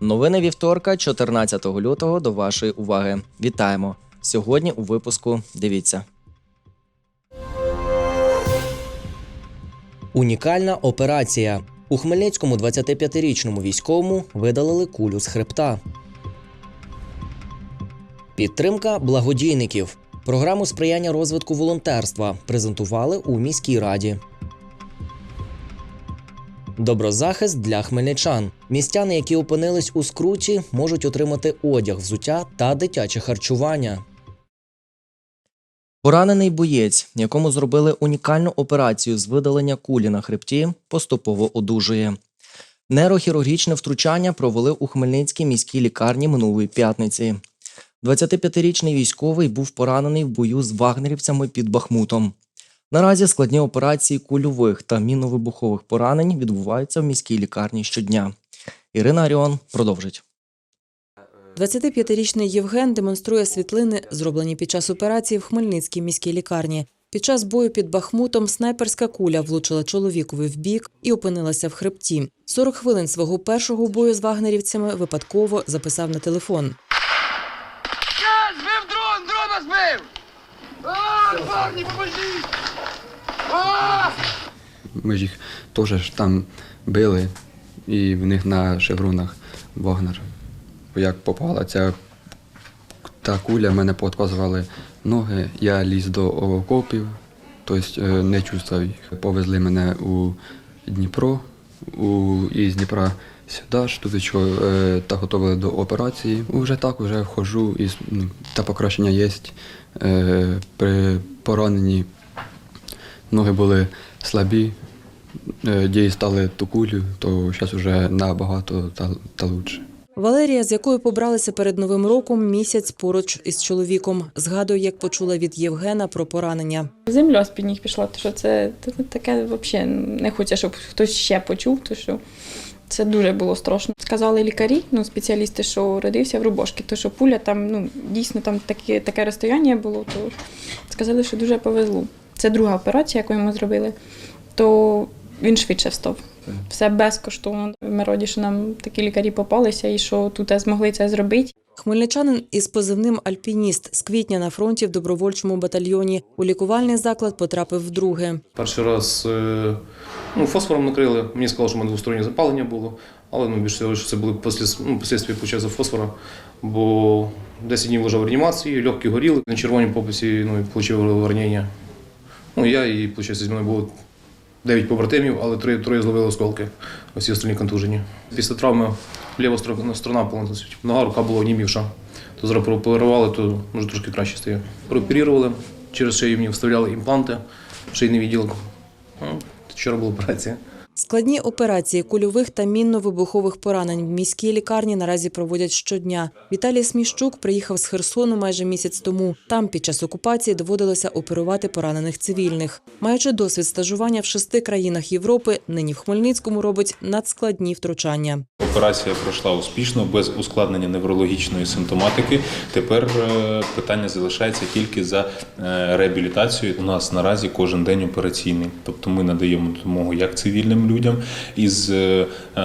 Новини вівторка, 14 лютого, до вашої уваги. Вітаємо! Сьогодні у випуску дивіться. Унікальна операція. У Хмельницькому 25-річному військовому видалили кулю з хребта. Підтримка благодійників. Програму сприяння розвитку волонтерства презентували у міській раді. Доброзахист для хмельничан. Містяни, які опинились у скруті, можуть отримати одяг, взуття та дитяче харчування. Поранений боєць, якому зробили унікальну операцію з видалення кулі на хребті, поступово одужує. Нейрохірургічне втручання провели у Хмельницькій міській лікарні минулої п'ятниці. 25-річний військовий був поранений в бою з вагнерівцями під Бахмутом. Наразі складні операції кульових та міновибухових поранень відбуваються в міській лікарні щодня. Ірина Аріон продовжить. 25-річний Євген демонструє світлини, зроблені під час операції в Хмельницькій міській лікарні. Під час бою під Бахмутом снайперська куля влучила чоловікові в бік і опинилася в хребті. 40 хвилин свого першого бою з вагнерівцями випадково записав на телефон. Я збив дрон! Дрона збив! А, парні, поможіть! А! Ми ж їх теж там били, і в них на шевронах Вагнер. Як попала ця та куля, мене поотказували ноги, я ліз до окопів, тобто е, не чувствував їх. Повезли мене у Дніпро, у, із Дніпра сюди ж, е, та готували до операції. Вже так вже вхожу, і, ну, та покращення є. Е, при пораненні ноги були слабі, е, дістали ту кулю, то зараз вже набагато та, та лучше. Валерія, з якою побралися перед новим роком, місяць поруч із чоловіком. Згадує, як почула від Євгена про поранення. Земля з-під ніг пішла, то що це, таке взагалі не хочеться, щоб хтось ще почув, то що це дуже було страшно. Сказали лікарі, ну спеціалісти, що родився в Рубошки, то що пуля там, ну дійсно там таке, таке розстояння було, то сказали, що дуже повезло. Це друга операція, яку йому зробили, то він швидше встав. Все безкоштовно. Ми раді, що нам такі лікарі попалися і що тут змогли це зробити. Хмельничанин із позивним Альпініст з квітня на фронті в добровольчому батальйоні. У лікувальний заклад потрапив вдруге. Перший раз е, ну, фосфором накрили. Мені сказали, що в мене двостороннє запалення було, але ну, більше всього, що це були ну, послідстві почався фосфора, бо 10 днів лежав в реанімації, легкі горіли, на червоному пописі ну, і отримав ранення. Ну, я і, виходить, зі мною було 9 побратимів, але троє, троє зловили осколки, усі остальні контужені. Після травми ліва сторона, повністю, нога, рука була онімівша. То зараз прооперували, то може трошки краще стає. Прооперували, через шию мені вставляли імпланти, шийний відділок. Ну, Вчора була операція. Складні операції кульових та мінно-вибухових поранень в міській лікарні наразі проводять щодня. Віталій Сміщук приїхав з Херсону майже місяць тому. Там під час окупації доводилося оперувати поранених цивільних. Маючи досвід стажування в шести країнах Європи, нині в Хмельницькому робить надскладні втручання. Операція пройшла успішно, без ускладнення неврологічної симптоматики. Тепер е, питання залишається тільки за е, реабілітацією. У нас наразі кожен день операційний, тобто ми надаємо допомогу як цивільним людям із е, е,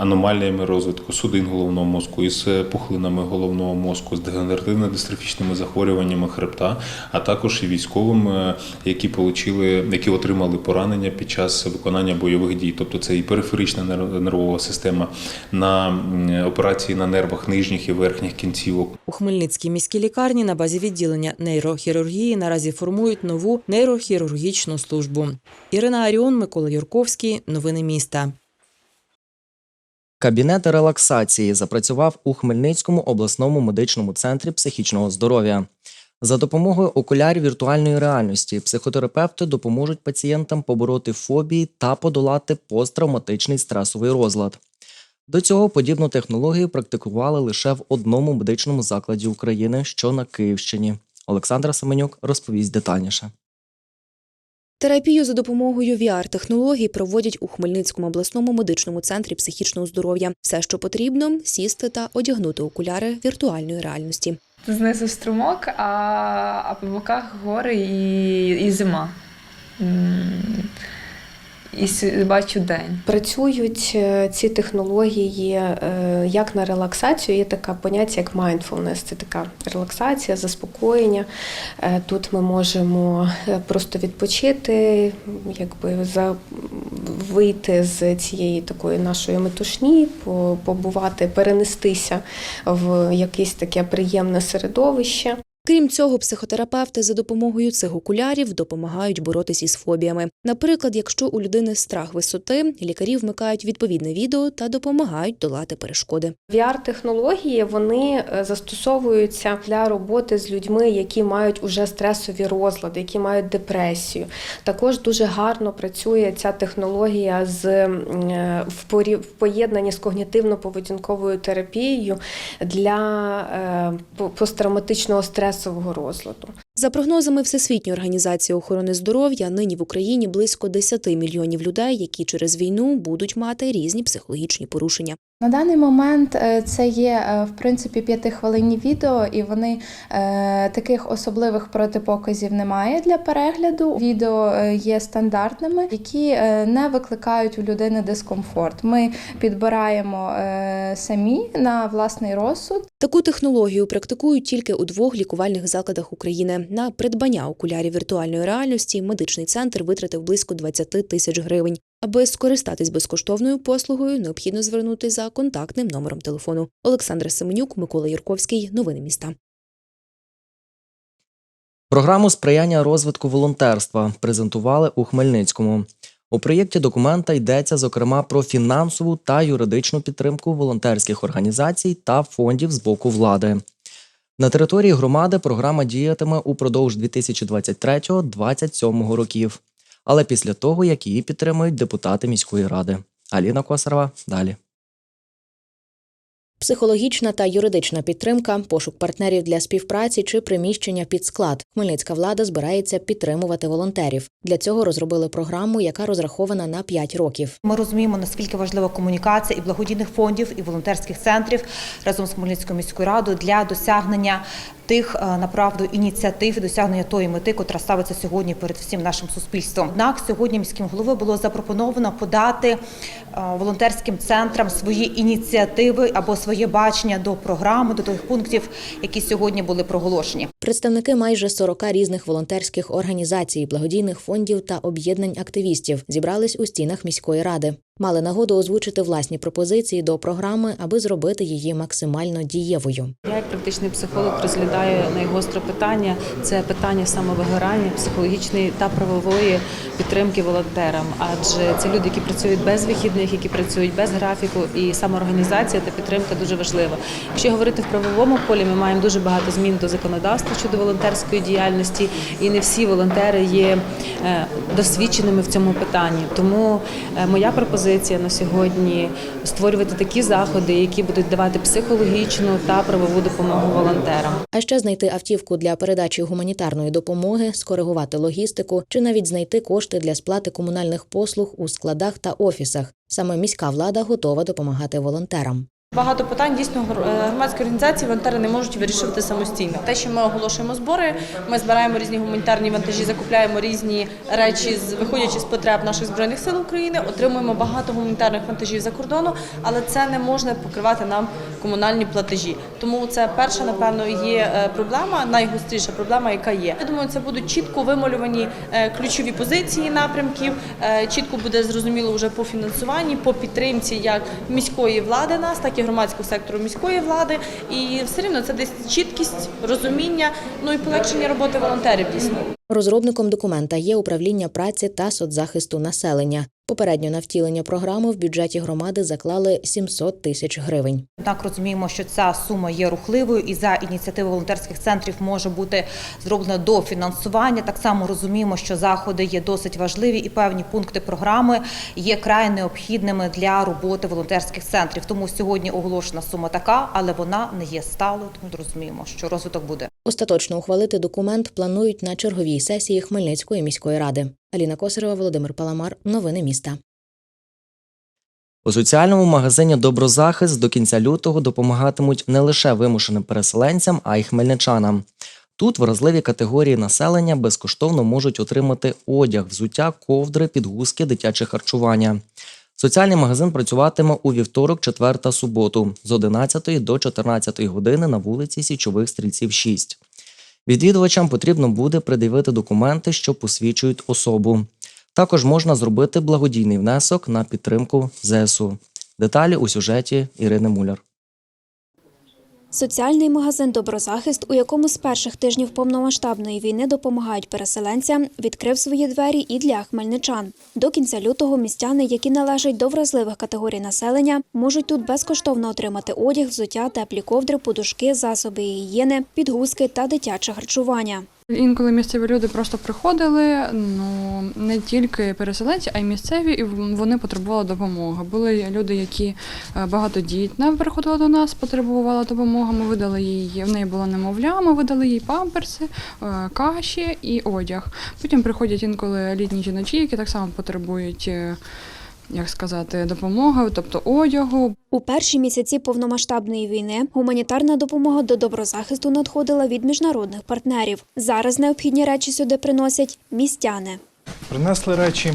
аномаліями розвитку судин головного мозку, із е, пухлинами головного мозку, з дегенеративно-дистрофічними захворюваннями хребта, а також і військовим, які получили, які отримали поранення під час виконання бойових дій. Тобто це і периферична нер- нервова система на операції на нервах нижніх і верхніх кінцівок. У Хмельницькій міській лікарні на базі відділення нейрохірургії наразі формують нову нейрохірургічну службу. Ірина Аріон, Микола Юрковський. Новини міста. Кабінет релаксації запрацював у Хмельницькому обласному медичному центрі психічного здоров'я. За допомогою окулярів віртуальної реальності психотерапевти допоможуть пацієнтам побороти фобії та подолати посттравматичний стресовий розлад. До цього подібну технологію практикували лише в одному медичному закладі України, що на Київщині. Олександра Семенюк розповість детальніше. Терапію за допомогою VR-технологій проводять у Хмельницькому обласному медичному центрі психічного здоров'я. Все, що потрібно, сісти та одягнути окуляри віртуальної реальності. Знизу струмок, а, а по боках гори і, і зима. І бачу день. Працюють е, ці технології е, як на релаксацію, є таке поняття як mindfulness. Це така релаксація, заспокоєння. Е, Тут ми можемо просто відпочити, якби за вийти з цієї такої нашої метушні, побувати, перенестися в якесь таке приємне середовище. Крім цього, психотерапевти за допомогою цих окулярів допомагають боротись із фобіями. Наприклад, якщо у людини страх висоти, лікарі вмикають відповідне відео та допомагають долати перешкоди. VR-технології вони е, застосовуються для роботи з людьми, які мають уже стресові розлади, які мають депресію. Також дуже гарно працює ця технологія з е, в поєднанні з когнітивно-поведінковою терапією для е, по- посттравматичного стресового розладу. За прогнозами Всесвітньої організації охорони здоров'я, нині в Україні близько 10 мільйонів людей, які через війну будуть мати різні психологічні порушення. На даний момент е, це є е, в принципі п'ятихвилинні відео, і вони е, таких особливих протипоказів немає для перегляду. Відео є стандартними, які не викликають у людини дискомфорт. Ми підбираємо самі на власний розсуд. Таку технологію практикують тільки у двох лікувальних закладах України. На придбання окулярів віртуальної реальності медичний центр витратив близько 20 тисяч гривень. Аби скористатись безкоштовною послугою, необхідно звернутися за контактним номером телефону. Олександра Семенюк, Микола Юрковський. Новини міста. Програму сприяння розвитку волонтерства презентували у Хмельницькому. У проєкті документа йдеться зокрема про фінансову та юридичну підтримку волонтерських організацій та фондів з боку влади. На території громади програма діятиме упродовж 2023-2027 років, але після того, як її підтримують депутати міської ради. Аліна Косарова далі. Психологічна та юридична підтримка, пошук партнерів для співпраці чи приміщення під склад. Хмельницька влада збирається підтримувати волонтерів. Для цього розробили програму, яка розрахована на 5 років. Ми розуміємо, наскільки важлива комунікація і благодійних фондів, і волонтерських центрів разом з Хмельницькою міською радою для досягнення тих е, направду ініціатив, досягнення тої мети, котра ставиться сьогодні перед всім нашим суспільством. Однак сьогодні міським головою було запропоновано подати е, волонтерським центрам свої ініціативи або своє бачення до програми, до тих пунктів, які сьогодні були проголошені. Представники майже 40 різних волонтерських організацій, благодійних фондів та об'єднань активістів зібрались у стінах міської ради. Мали нагоду озвучити власні пропозиції до програми, аби зробити її максимально дієвою. Я як практичний психолог розглядаю найгостре питання це питання самовигорання, психологічної та правової підтримки волонтерам. Адже це люди, які працюють без вихідних, які працюють без графіку, і самоорганізація та підтримка дуже важлива. Якщо говорити в правовому полі, ми маємо дуже багато змін до законодавства щодо волонтерської діяльності, і не всі волонтери є е, досвідченими в цьому питанні. Тому е, моя пропозиція на сьогодні створювати такі заходи, які будуть давати психологічну та правову допомогу волонтерам. А ще знайти автівку для передачі гуманітарної допомоги, скоригувати логістику чи навіть знайти кошти для сплати комунальних послуг у складах та офісах. Саме міська влада готова допомагати волонтерам. Багато питань дійсно е, громадські організації волонтери не можуть вирішувати самостійно. Те, що ми оголошуємо збори, ми збираємо різні гуманітарні вантажі, закупляємо різні речі, виходячи з потреб наших збройних сил України, отримуємо багато гуманітарних вантажів за кордону, але це не можна покривати нам комунальні платежі. Тому це перша, напевно, є е, проблема, найгостріша проблема, яка є. Я думаю, це будуть чітко вималювані е, ключові позиції напрямків. е, Чітко буде зрозуміло вже по фінансуванні, по підтримці як міської влади нас, так і громадського сектору міської влади. І все рівно це десь чіткість, розуміння, ну і полегшення роботи волонтерів дійсно. Розробником документа є управління праці та соцзахисту населення. Попередньо на втілення програми в бюджеті громади заклали 700 тисяч гривень. Однак розуміємо, що ця сума є рухливою, і за ініціативи волонтерських центрів може бути зроблено дофінансування. Так само розуміємо, що заходи є досить важливі, і певні пункти програми є край необхідними для роботи волонтерських центрів. Тому сьогодні оголошена сума така, але вона не є сталою. Тому розуміємо, що розвиток буде. Остаточно ухвалити документ планують на черговій сесії Хмельницької міської ради. Аліна Косарева, Володимир Паламар. Новини міста. У соціальному магазині Доброзахист до кінця лютого допомагатимуть не лише вимушеним переселенцям, а й хмельничанам. Тут вразливі категорії населення безкоштовно можуть отримати одяг, взуття, ковдри, підгузки, дитяче харчування. Соціальний магазин працюватиме у вівторок, четвер та суботу з 11 до 14 години на вулиці Січових стрільців 6. Відвідувачам потрібно буде пред'явити документи, що посвідчують особу. Також можна зробити благодійний внесок на підтримку ЗСУ. Деталі у сюжеті Ірини Муляр. Соціальний магазин Доброзахист, у якому з перших тижнів повномасштабної війни допомагають переселенцям, відкрив свої двері і для хмельничан. До кінця лютого містяни, які належать до вразливих категорій населення, можуть тут безкоштовно отримати одяг, взуття, теплі ковдри, подушки, засоби гігієни, підгузки та дитяче харчування. Інколи місцеві люди просто приходили, ну не тільки переселенці, а й місцеві, і вони потребували допомоги. Були люди, які е, багатодітна приходила до нас, потребувала допомоги. Ми видали їй, в неї було немовля, ми видали їй памперси, е, каші і одяг. Потім приходять інколи літні жіночі, які так само потребують. Як сказати, допомоги, тобто одягу, У перші місяці повномасштабної війни гуманітарна допомога до доброзахисту надходила від міжнародних партнерів. Зараз необхідні речі сюди приносять містяни. Принесли речі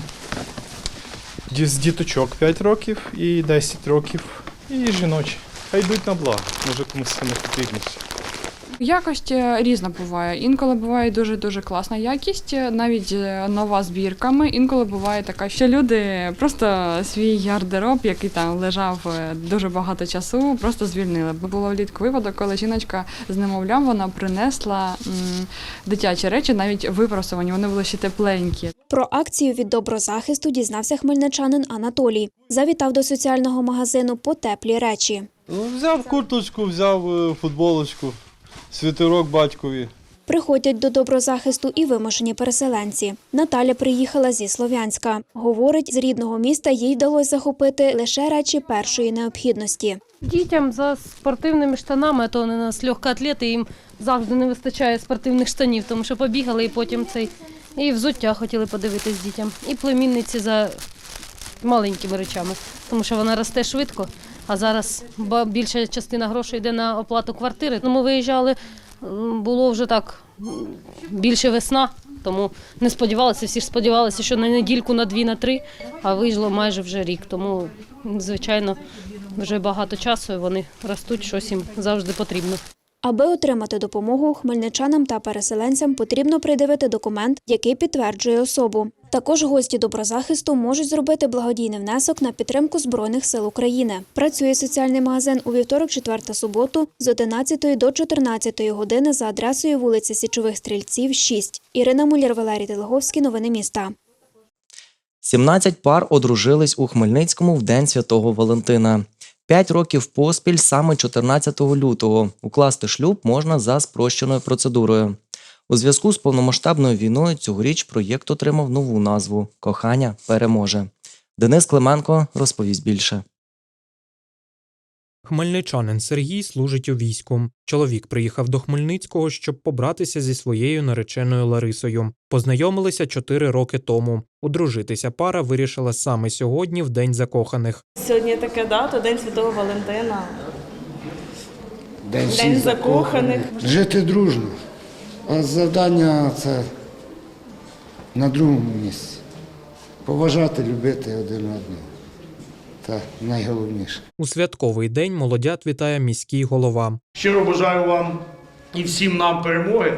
з діточок 5 років і 10 років, і жіночі. Хай йдуть на благо, може комусь це не е, різна буває. Інколи буває дуже дуже класна якість, е, навіть е, нова збірками. Інколи буває така, що люди просто свій гардероб, який там лежав е, дуже багато часу, просто звільнили. Було влітку випадок, коли жіночка з немовлям вона принесла м, дитячі речі, навіть випросувані, вони були ще тепленькі. Про акцію від доброзахисту дізнався хмельничанин Анатолій. Завітав до соціального магазину по теплі речі. Ну, взяв курточку, взяв футболочку, світерок батькові. Приходять до доброзахисту і вимушені переселенці. Наталя приїхала зі Слов'янська. Говорить, з рідного міста їй вдалося захопити лише речі першої необхідності. Дітям за спортивними штанами, а то вони у нас легкоатлети, їм завжди не вистачає спортивних штанів, тому що побігали і потім цей. І взуття хотіли подивитись дітям. І племінниці за маленькими речами, тому що вона росте швидко, а зараз більша частина грошей йде на оплату квартири. Ну, ми виїжджали, було вже так більше весна, тому не сподівалися, всі ж сподівалися, що на недільку, на дві, на три, а вийшло майже вже рік. Тому, звичайно, вже багато часу і вони ростуть, щось їм завжди потрібно. Аби отримати допомогу, хмельничанам та переселенцям потрібно придивити документ, який підтверджує особу. Також гості доброзахисту можуть зробити благодійний внесок на підтримку Збройних сил України. Працює соціальний магазин у вівторок, четвер та суботу з 11 до 14 години за адресою вулиця Січових Стрільців, 6. Ірина Муляр, Валерій Телеговський. Новини міста. 17 пар одружились у Хмельницькому в День Святого Валентина. П'ять років поспіль саме 14 лютого укласти шлюб можна за спрощеною процедурою. У зв'язку з повномасштабною війною цьогоріч проєкт отримав нову назву Кохання переможе. Денис Клименко розповість більше. Хмельничанин Сергій служить у війську. Чоловік приїхав до Хмельницького, щоб побратися зі своєю нареченою Ларисою. Познайомилися чотири роки тому. Одружитися пара вирішила саме сьогодні, в день закоханих. Сьогодні така дата, День Святого Валентина. День, День закоханих. Жити дружно. А завдання це на другому місці. Поважати, любити один одного. Це найголовніше. У святковий день молодят вітає міський голова. Щиро бажаю вам і всім нам перемоги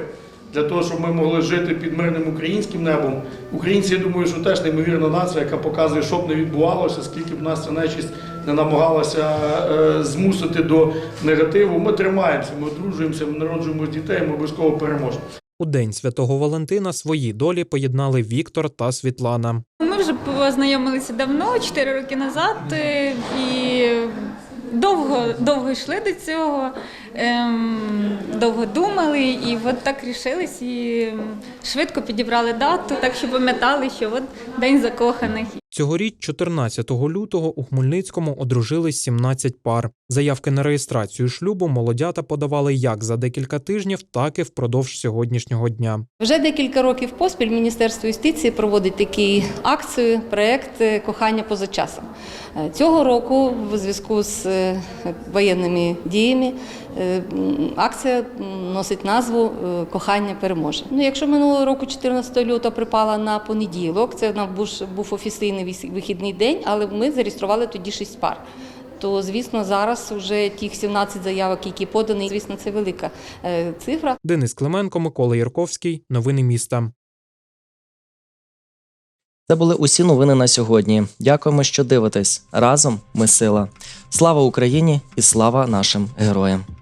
для того, щоб ми могли жити під мирним українським небом. Українці, я думаю, що теж неймовірна нація, яка показує, що б не відбувалося, скільки б нас ця нечисть не намагалася е, змусити до негативу. Ми тримаємося, ми одружуємося, ми народжуємо дітей, ми обов'язково переможемо. У день святого Валентина свої долі поєднали Віктор та Світлана. Ми вже познайомилися давно, 4 роки назад, е, і довго, довго йшли до цього, ем, довго думали, і от так рішились, і швидко підібрали дату, так що пам'ятали, що от день закоханих. Цьогоріч, 14 лютого, у Хмельницькому одружились 17 пар. Заявки на реєстрацію шлюбу молодята подавали як за декілька тижнів, так і впродовж сьогоднішнього дня. Вже декілька років поспіль Міністерство юстиції проводить такі акцію, проект е, кохання поза часом. Е, Цього року, в зв'язку з е, воєнними діями, акція носить назву е, Кохання переможе. Ну, якщо минулого року, 14 лютого, припала на понеділок, це був, був офіційний вихідний день, але ми зареєстрували тоді 6 пар. То, звісно, зараз вже тих 17 заявок, які подані, звісно, це велика е, цифра. Денис Клименко, Микола Ярковський. Новини міста. Це були усі новини на сьогодні. Дякуємо, що дивитесь. Разом ми сила. Слава Україні і слава нашим героям!